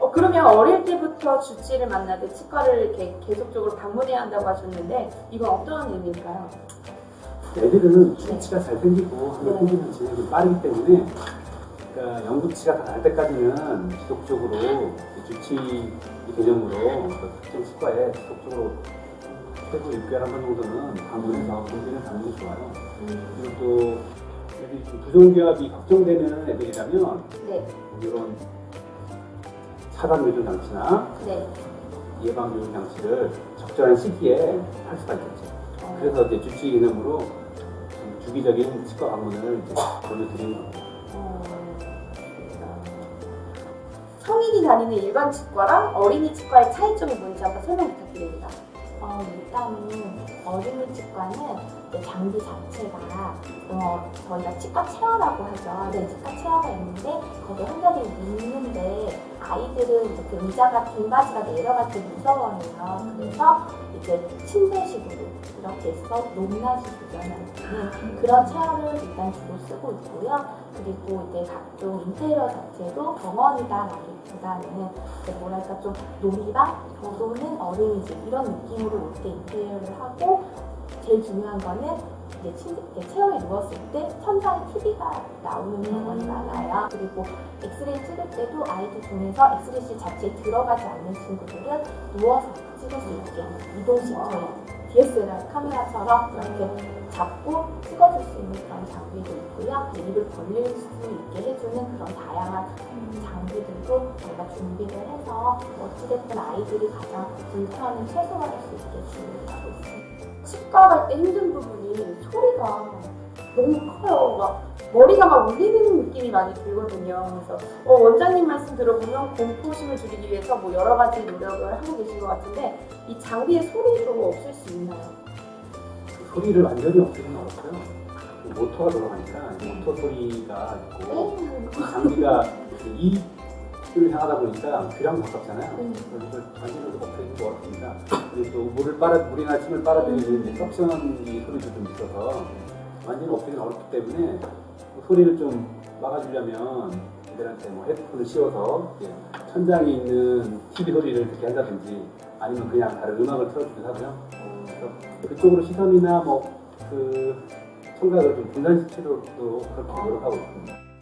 어, 그러면 어릴 때부터 주치를 때 치과를 이렇게 계속적으로 방문해야 한다고 하셨는데 이건 어떤 의미일까요? 애들은 주치가 잘 생기고 네. 한번 생기는 진행이 빠르기 때문에 그러니까 영구치가 다날 때까지는 지속적으로 이 주치 개념으로 그 특정 치과에 지속적으로 최소 6개월 한 번 정도는 방문해서 검진을 받는 게 좋아요. 그리고 또 애들이 좀 부종기압이 걱정되는 애들이라면 네, 이런 차단 요정 장치나 네. 예방 요정 장치를 적절한 시기에 할 수가 있겠죠. 어, 그래서 이제 주치 개념으로 좀 주기적인 치과 방문을 이제 보여드리는 겁니다. 어. 성인이 다니는 일반 치과랑 어린이 치과의 차이점이 뭔지 한번 설명 부탁드립니다. 어, 일단은 어린이 치과는 장비 자체가 어, 저희가 치과 체어라고 하죠. 네, 치과 체어가 있는데 거기 한 자리 있는데 아이들은 이렇게 의자가 등받이가 내려갈 때 무서워해요. 그래서 이제 침대식으로 이렇게 해서 높낮이 조절하는 그런 체어를 일단 주로 쓰고 있고요. 그리고 이제 각종 인테리어 자체도 병원이다 라기보다는 이제 뭐랄까 좀 놀이방 또는 어린이집 이런 느낌으로 이렇게 인테리어를 하고 제일 중요한 거는 이제 침, 이렇게 체어에 누웠을 때 천장에 TV가 나오는 경우가 많아요. 그리고 엑스레이 찍을 때도 아이들 중에서 엑스레이실 자체에 들어가지 않는 친구들은 누워서 찍을 수 있게 이동식처럼 DSLR 카메라처럼 이렇게 잡고 찍어줄 수 있는 그런 장비도 있고요. 입을 벌릴 수 있게 해주는 그런 다양한 장비들도 저희가 준비를 해서 어찌됐든 아이들이 가장 불편을 최소화할 수 있게 준비를 하고 있습니다. 치과 갈 때 힘든 부분이 소리가 너무 커요. 막 머리가 막 울리는 느낌이 많이 들거든요. 그래서 어, 원장님 말씀 들어보면 공포심을 줄이기 위해서 뭐 여러 가지 노력을 하고 계신 것 같은데 이 장비의 소리도 없앨 수 있나요? 그 소리를 완전히 없애기는 어렵고요. 그 모터가 돌아가니까 모터 소리가 있고 그 장비가 이를 향하다 보니까 귀랑 가깝잖아요. 음. 그래서 완전히 없애기도 어렵습니다. 또 물을 빨아 물이나 침을 빨아들이는 이제 석션 이 소리도 좀 있어서 완전히 없애기는 어렵기 때문에 그 소리를 좀 막아주려면 애들한테 뭐 헤드폰을 씌워서 이렇게 천장에 있는 TV 소리를 듣게 한다든지 아니면 그냥 다른 음악을 틀어주기도 하고요. 그래서 그쪽으로 시선이나 뭐 그 청각을 좀 분산시키도록 그렇게 노력하고 있습니다.